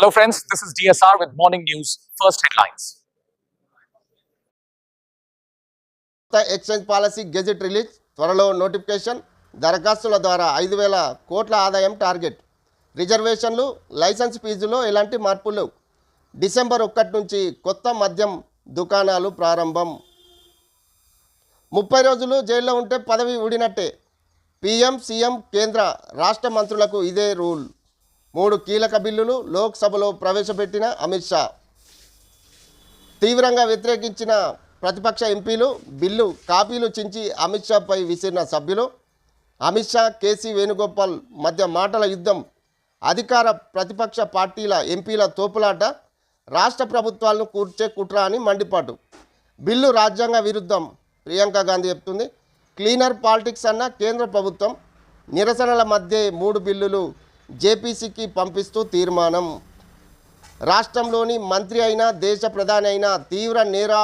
Hello, friends. This is DSR with Morning News. First headlines. కొత్త exchange policy gazette release త్వరలో notification దరఖాస్తుల ద్వారా ఐదు వేల కోట్ల ఆదాయం టార్గెట్ రిజర్వేషన్లు లైసెన్స్ ఫీజులో ఎలాంటి మార్పులు లేవు డిసెంబర్ ఒకటి నుంచి కొత్త మద్యం దుకాణాలు ప్రారంభం ముప్పై రోజులు జైల్లో ఉంటే పదవి ఊడినట్టే పీఎం సీఎం కేంద్ర రాష్ట్ర మంత్రులకు ఇదే రూల్ మూడు కీలక బిల్లులు లోక్సభలో ప్రవేశపెట్టిన అమిత్ షా. తీవ్రంగా వ్యతిరేకించిన ప్రతిపక్ష ఎంపీలు బిల్లు కాపీలు చించి అమిత్ షాపై విసిరిన సభ్యులు. అమిత్ షా కేసీ వేణుగోపాల్ మధ్య మాటల యుద్ధం. అధికార ప్రతిపక్ష పార్టీల ఎంపీల తోపులాట. రాష్ట్ర ప్రభుత్వాలను కూర్చే కుట్ర అని మండిపాటు. బిల్లు రాజ్యాంగ విరుద్ధం ప్రియాంక గాంధీ చెప్తుంది. క్లీనర్ పాలిటిక్స్ అన్న కేంద్ర ప్రభుత్వం. నిరసనల మధ్య మూడు బిల్లులు జేపీసీకి పంపిస్తూ తీర్మానం. రాష్ట్రంలోని మంత్రి అయినా దేశ ప్రధాని అయినా తీవ్ర నేరా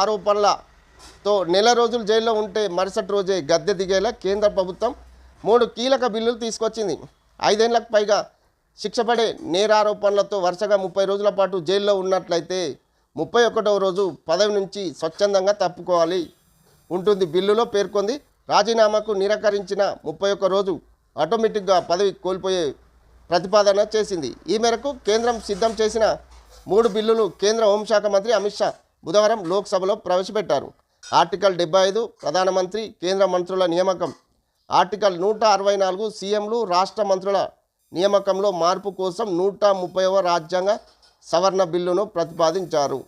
ఆరోపణలతో నెల రోజులు జైల్లో ఉంటే మరుసటి రోజే గద్దె దిగేలా కేంద్ర ప్రభుత్వం మూడు కీలక బిల్లులు తీసుకొచ్చింది. ఐదేళ్ళకు పైగా శిక్షపడే నేరారోపణలతో వరుసగా ముప్పై రోజుల పాటు జైల్లో ఉన్నట్లయితే ముప్పై ఒకటవ రోజు పదవి నుంచి స్వచ్ఛందంగా తప్పుకోవాలి. ఉంటుంది బిల్లులో పేర్కొంది. రాజీనామాకు నిరాకరించిన ముప్పై ఒక్క రోజు ఆటోమేటిక్గా పదవి కోల్పోయే ప్రతిపాదన చేసింది. ఈ మేరకు కేంద్రం సిద్ధం చేసిన మూడు బిల్లులు కేంద్ర హోంశాఖ మంత్రి అమిత్ షా బుధవారం లోక్సభలో ప్రవేశపెట్టారు. ఆర్టికల్ డెబ్బై ఐదు ప్రధానమంత్రి కేంద్ర మంత్రుల నియామకం ఆర్టికల్ నూట అరవై నాలుగు సీఎంలు రాష్ట్ర మంత్రుల నియామకంలో మార్పు కోసం నూట ముప్పైవ రాజ్యాంగ సవరణ బిల్లును ప్రతిపాదించారు.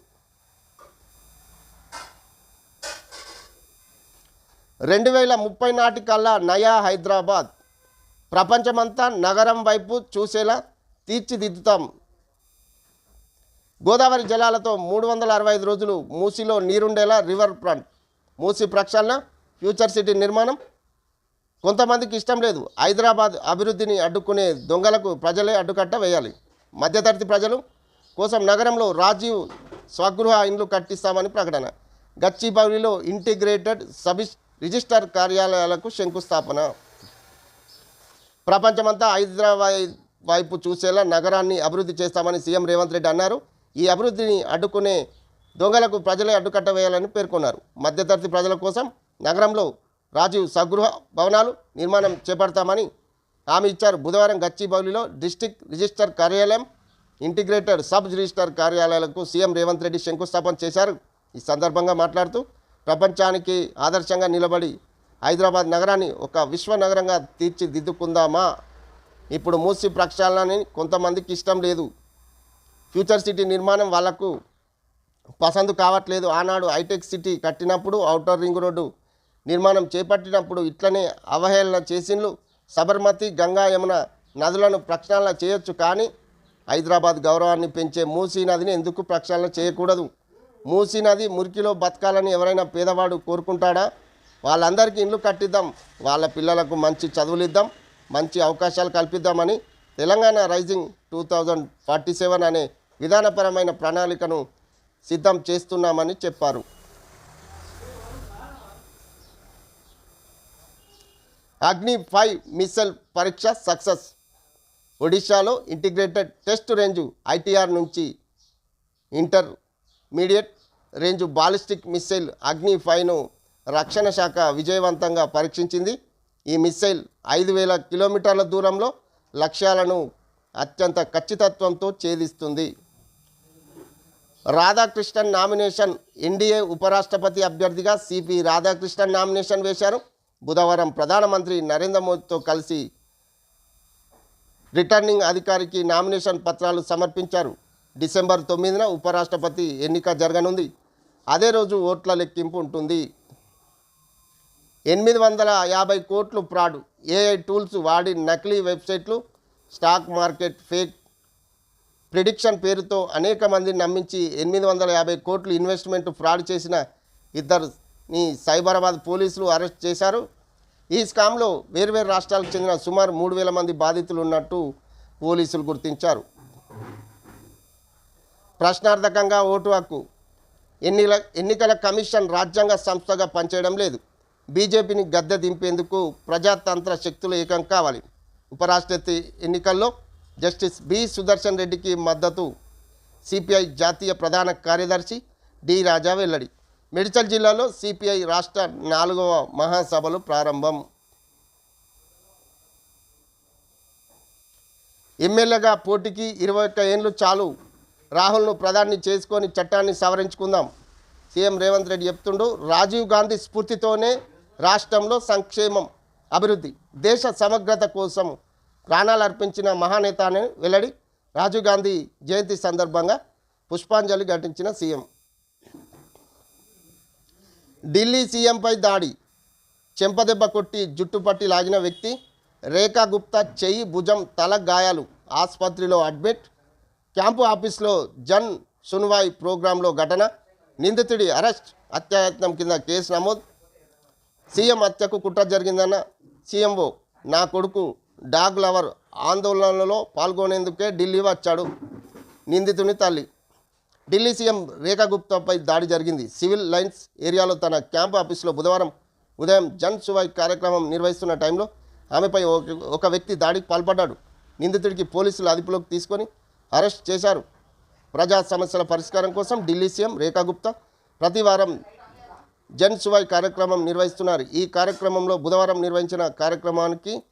రెండు వేల ముప్పై నాటికల్లా నయా హైదరాబాద్ ప్రపంచమంతా నగరం వైపు చూసేలా తీర్చిదిద్దుతాం. గోదావరి జలాలతో మూడు వందల అరవై ఐదు రోజులు మూసిలో నీరుండేలా రివర్ ఫ్రంట్ మూసి ప్రక్షాళన ఫ్యూచర్ సిటీ నిర్మాణం. కొంతమందికి ఇష్టం లేదు. హైదరాబాద్ అభివృద్ధిని అడ్డుకునే దొంగలకు ప్రజలే అడ్డుకట్ట వేయాలి. మధ్యతరగతి ప్రజలు కోసం నగరంలో రాజీవ్ స్వగృహ ఇండ్లు కట్టిస్తామని ప్రకటన. గచ్చిబౌలిలో ఇంటిగ్రేటెడ్ సబ్ రిజిస్టర్ కార్యాలయాలకు శంకుస్థాపన. ప్రపంచమంతా హైదరాబాద్ వైపు చూసేలా నగరాన్ని అభివృద్ధి చేస్తామని సీఎం రేవంత్ రెడ్డి అన్నారు. ఈ అభివృద్ధిని అడ్డుకునే దొంగలకు ప్రజలే అడ్డుకట్ట వేయాలని పేర్కొన్నారు. మధ్యతరగతి ప్రజల కోసం నగరంలో రాజీవ్ సగృహ భవనాలు నిర్మాణం చేపడతామని హామీ ఇచ్చారు. బుధవారం గచ్చిబౌలిలో డిస్టిక్ రిజిస్టర్ కార్యాలయం ఇంటిగ్రేటెడ్ సబ్ రిజిస్టర్ కార్యాలయాలకు సీఎం రేవంత్ రెడ్డి శంకుస్థాపన చేశారు. ఈ సందర్భంగా మాట్లాడుతూ ప్రపంచానికి ఆదర్శంగా నిలబడి హైదరాబాద్ నగరాన్ని ఒక విశ్వ నగరంగా తీర్చిదిద్దుకుందామా? ఇప్పుడు మూసి ప్రక్షాళనని కొంతమందికి ఇష్టం లేదు. ఫ్యూచర్ సిటీ నిర్మాణం వాళ్ళకు పసందు కావట్లేదు. ఆనాడు హైటెక్ సిటీ కట్టినప్పుడు అవుటర్ రింగ్ రోడ్డు నిర్మాణం చేపట్టినప్పుడు ఇట్లనే అవహేళన చేసిండ్లు. సబర్మతి గంగా యమున నదులను ప్రక్షాళన చేయొచ్చు కానీ హైదరాబాద్ గౌరవాన్ని పెంచే మూసీ నదిని ఎందుకు ప్రక్షాళన చేయకూడదు? మూసీ నది మురికిలో బతకాలని ఎవరైనా పేదవాడు కోరుకుంటాడా? వాళ్ళందరికీ ఇండ్లు కట్టిద్దాం. వాళ్ళ పిల్లలకు మంచి చదువులు ఇద్దాం మంచి అవకాశాలు కల్పిద్దామని Telangana rising two thousand forty seven అనే విధానపరమైన ప్రణాళికను సిద్ధం చేస్తున్నామని చెప్పారు. అగ్ని ఫైవ్ మిస్సైల్ పరీక్ష సక్సెస్. ఒడిశాలో ఇంటిగ్రేటెడ్ టెస్ట్ రేంజు ఐటీఆర్ నుంచి intermediate range ballistic missile Agni ఫైవ్ను రక్షణ శాఖ విజయవంతంగా పరీక్షించింది. ఈ మిస్సైల్ ఐదు వేల కిలోమీటర్ల దూరంలో లక్ష్యాలను అత్యంత ఖచ్చితత్వంతో ఛేదిస్తుంది. రాధాకృష్ణన్ నామినేషన్ ఎన్డీఏ ఉపరాష్ట్రపతి అభ్యర్థిగా సిపి రాధాకృష్ణన్ నామినేషన్ వేశారు. బుధవారం ప్రధానమంత్రి నరేంద్ర మోదీతో కలిసి రిటర్నింగ్ అధికారికి నామినేషన్ పత్రాలు సమర్పించారు. డిసెంబర్ తొమ్మిదిన ఉపరాష్ట్రపతి ఎన్నిక జరగనుంది. అదే రోజు ఓట్ల లెక్కింపు ఉంటుంది. ఎనిమిది వందల యాభై కోట్లు ఫ్రాడ్. ఏఐ టూల్స్ వాడి నకిలీ వెబ్సైట్లు స్టాక్ మార్కెట్ ఫేక్ ప్రిడిక్షన్ పేరుతో అనేక మందిని నమ్మించి ఎనిమిది వందల యాభై కోట్లు ఇన్వెస్ట్మెంట్ ఫ్రాడ్ చేసిన ఇద్దరిని సైబరాబాద్ పోలీసులు అరెస్ట్ చేశారు. ఈ స్కామ్లో వేర్వేరు రాష్ట్రాలకు చెందిన సుమారు మూడు వేల మంది బాధితులు ఉన్నట్టు పోలీసులు గుర్తించారు. ప్రశ్నార్థకంగా ఓటు హక్కు. ఎన్నికల ఎన్నికల కమిషన్ రాజ్యాంగ సంస్థగా పనిచేయడం లేదు. బీజేపీని గద్దె దింపేందుకు ప్రజాతంత్ర శక్తులు ఏకం కావాలి. ఉపరాష్ట్రపతి ఎన్నికల్లో జస్టిస్ బి సుదర్శన్ రెడ్డికి మద్దతు. సిపిఐ జాతీయ ప్రధాన కార్యదర్శి డి రాజా వెల్లడి. మేడ్చల్ జిల్లాలో సిపిఐ రాష్ట్ర నాలుగవ మహాసభలు ప్రారంభం. ఎమ్మెల్యేగా పోటీకి ఇరవై ఒక్క ఏళ్ళు చాలు. రాహుల్ను ప్రధాని చేసుకొని చట్టాన్ని సవరించుకుందాం. సీఎం రేవంత్ రెడ్డి చెప్తుండు రాజీవ్ గాంధీ స్ఫూర్తితోనే రాష్ట్రంలో సంక్షేమం అభివృద్ధి దేశ సమగ్రత కోసం ప్రాణాలు అర్పించిన మహానేత అని వెల్లడి. రాజీవ్ గాంధీ జయంతి సందర్భంగా పుష్పాంజలి ఘటించిన సీఎం. ఢిల్లీ సీఎంపై దాడి. చెంపదెబ్బ కొట్టి జుట్టు పట్టి లాగిన వ్యక్తి. రేఖా గుప్తా చెయ్యి భుజం తల గాయాలు ఆసుపత్రిలో అడ్మిట్. క్యాంపు ఆఫీస్లో జన్ సున్వాయ్ ప్రోగ్రాంలో ఘటన. నిందితుడి అరెస్ట్ హత్యాయత్నం కింద కేసు నమోదు. సీఎం హత్యకు కుట్ర జరిగిందన్న సీఎంఓ నా కొడుకు డాగ్ లవర్ ఆందోళనలో పాల్గొనేందుకే ఢిల్లీ వచ్చాడు. నిందితుని తల్లి. ఢిల్లీ సీఎం రేఖా గుప్తాపై దాడి జరిగింది. సివిల్ లైన్స్ ఏరియాలో తన క్యాంపు ఆఫీసులో బుధవారం ఉదయం జన్ సువాయ్ కార్యక్రమం నిర్వహిస్తున్న టైంలో ఆమెపై ఒక- ఒక వ్యక్తి దాడికి పాల్పడ్డాడు. నిందితుడికి పోలీసులు అదుపులోకి తీసుకొని అరెస్ట్ చేశారు. ప్రజా సమస్యల పరిష్కారం కోసం ఢిల్లీ సీఎం రేఖా గుప్తా ప్రతి వారం జన్ సువాయ్ కార్యక్రమం నిర్వహిస్తున్నారు. ఈ కార్యక్రమంలో బుధవారం నిర్వహించిన కార్యక్రమానికి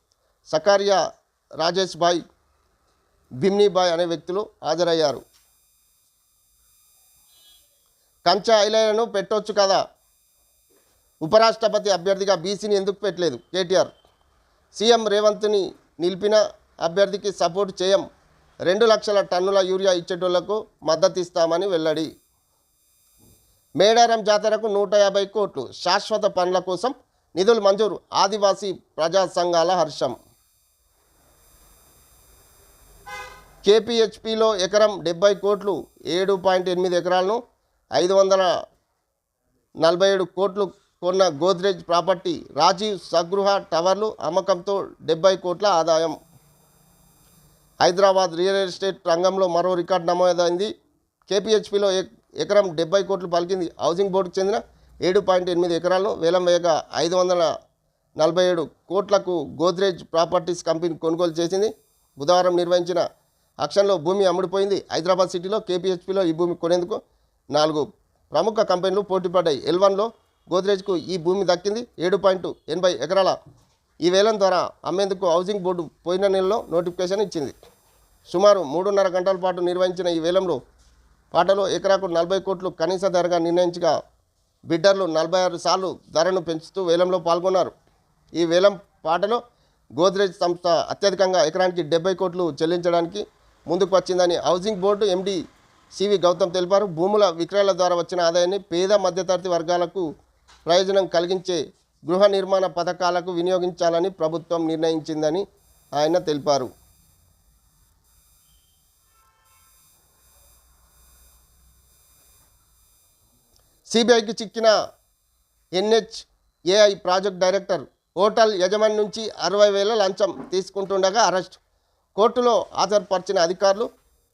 సకారియా రాజేష్ భాయ్ బిమ్నీబాయ్ అనే వ్యక్తులు హాజరయ్యారు. కంచ ఐలైన్లను పెట్టొచ్చు కదా? ఉపరాష్ట్రపతి అభ్యర్థిగా బీసీని ఎందుకు పెట్టలేదు? కేటీఆర్ సీఎం రేవంత్ని నిలిపిన అభ్యర్థికి సపోర్ట్ చేయం. రెండు లక్షల టన్నుల యూరియా ఇచ్చేటోళ్ళకు మద్దతు ఇస్తామని వెల్లడి. మేడారం జాతరకు నూట యాభై కోట్లు. శాశ్వత పనుల కోసం నిధులు మంజూరు. ఆదివాసీ ప్రజా సంఘాల హర్షం. కేపీహెచ్పిలో ఎకరం డెబ్బై కోట్లు ఏడు పాయింట్ ఎనిమిది ఎకరాలను ఐదు వందల నలభై ఏడు కోట్లు కొన్న గోద్రేజ్ ప్రాపర్టీ రాజీవ్ సగృహ టవర్లు అమ్మకంతో డెబ్బై కోట్ల ఆదాయం. హైదరాబాద్ రియల్ ఎస్టేట్ రంగంలో మరో రికార్డు నమోదైంది. కేపీహెచ్పిలో ఎక్- ఎకరం డెబ్బై కోట్లు పలికింది. హౌసింగ్ బోర్డుకు చెందిన ఏడు పాయింట్ ఎనిమిది ఎకరాలను వేలం వేయక ఐదు వందల నలభై ఏడు కోట్లకు గోద్రేజ్ ప్రాపర్టీస్ కంపెనీ కొనుగోలు చేసింది. బుధవారం నిర్వహించిన అక్షన్లో భూమి అమ్ముడుపోయింది. హైదరాబాద్ సిటీలో కేపీహెచ్పిలో ఈ భూమి కొనేందుకు నాలుగు ప్రముఖ కంపెనీలు పోటీపడ్డాయి. ఎల్వన్లో గోద్రేజ్కు ఈ భూమి దక్కింది. ఏడు పాయింట్ ఎనభై ఎకరాల ఈ వేలం ద్వారా అమ్మేందుకు హౌసింగ్ బోర్డు పోయిన నెలలో నోటిఫికేషన్ ఇచ్చింది. సుమారు మూడున్నర గంటల పాటు నిర్వహించిన ఈ వేలంలో పాటలో ఎకరాకు నలభై కోట్లు కనీస ధరగా నిర్ణయించగా బిడ్డర్లు నలభై ఆరు సార్లు ధరను పెంచుతూ వేలంలో పాల్గొన్నారు. ఈ వేలం పాటలో గోద్రేజ్ సంస్థ అత్యధికంగా ఎకరానికి డెబ్బై కోట్లు చెల్లించడానికి ముందుకు వచ్చిందని housing board MD CV Gautam తెలిపారు. భూముల విక్రయాల ద్వారా వచ్చిన ఆదాయాన్ని పేద మధ్యతరగతి వర్గాలకు ప్రయోజనం కలిగించే గృహ నిర్మాణ పథకాలకు వినియోగించాలని ప్రభుత్వం నిర్ణయించిందని ఆయన తెలిపారు. సిబిఐకి చిక్కిన ఎన్హెచ్ఏఐ ప్రాజెక్ట్ డైరెక్టర్ హోటల్ యజమాని నుంచి అరవై వేల లంచం తీసుకుంటుండగా అరెస్ట్. కోర్టులో హాజరుపరిచిన అధికారులు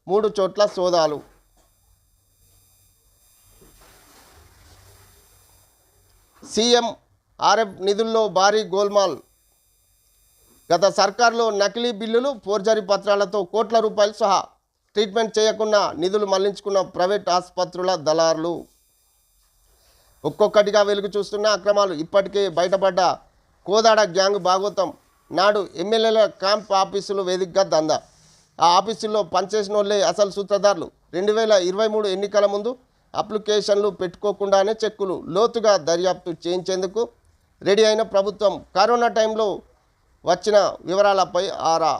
మూడు చోట్ల సోదాలు. సీఎం ఆర్ఎఫ్ నిధుల్లో భారీ గోల్మాల్. గత సర్కార్లో నకిలీ బిల్లులు ఫోర్జరీ పత్రాలతో కోట్ల రూపాయలు సహా ట్రీట్మెంట్ చేయకుండా నిధులు మళ్ళించుకున్న ప్రైవేట్ ఆసుపత్రుల దళారులు. ఒక్కొక్కటిగా వెలుగు చూస్తున్న అక్రమాలు ఇప్పటికే బయటపడ్డ కోదాడ గ్యాంగ్ భాగవతం నాడు ఎమ్మెల్యేల క్యాంప్ ఆఫీసులు వేదికగా దందా. ఆ ఆఫీసుల్లో పనిచేసిన వాళ్ళే అసలు సూత్రధారులు. రెండు వేల ఇరవై మూడు ఎన్నికల ముందు అప్లికేషన్లు పెట్టుకోకుండానే చెక్కులు లోతుగా దర్యాప్తు చేయించేందుకు రెడీ అయిన ప్రభుత్వం కరోనా టైంలో వచ్చిన వివరాలపై ఆరా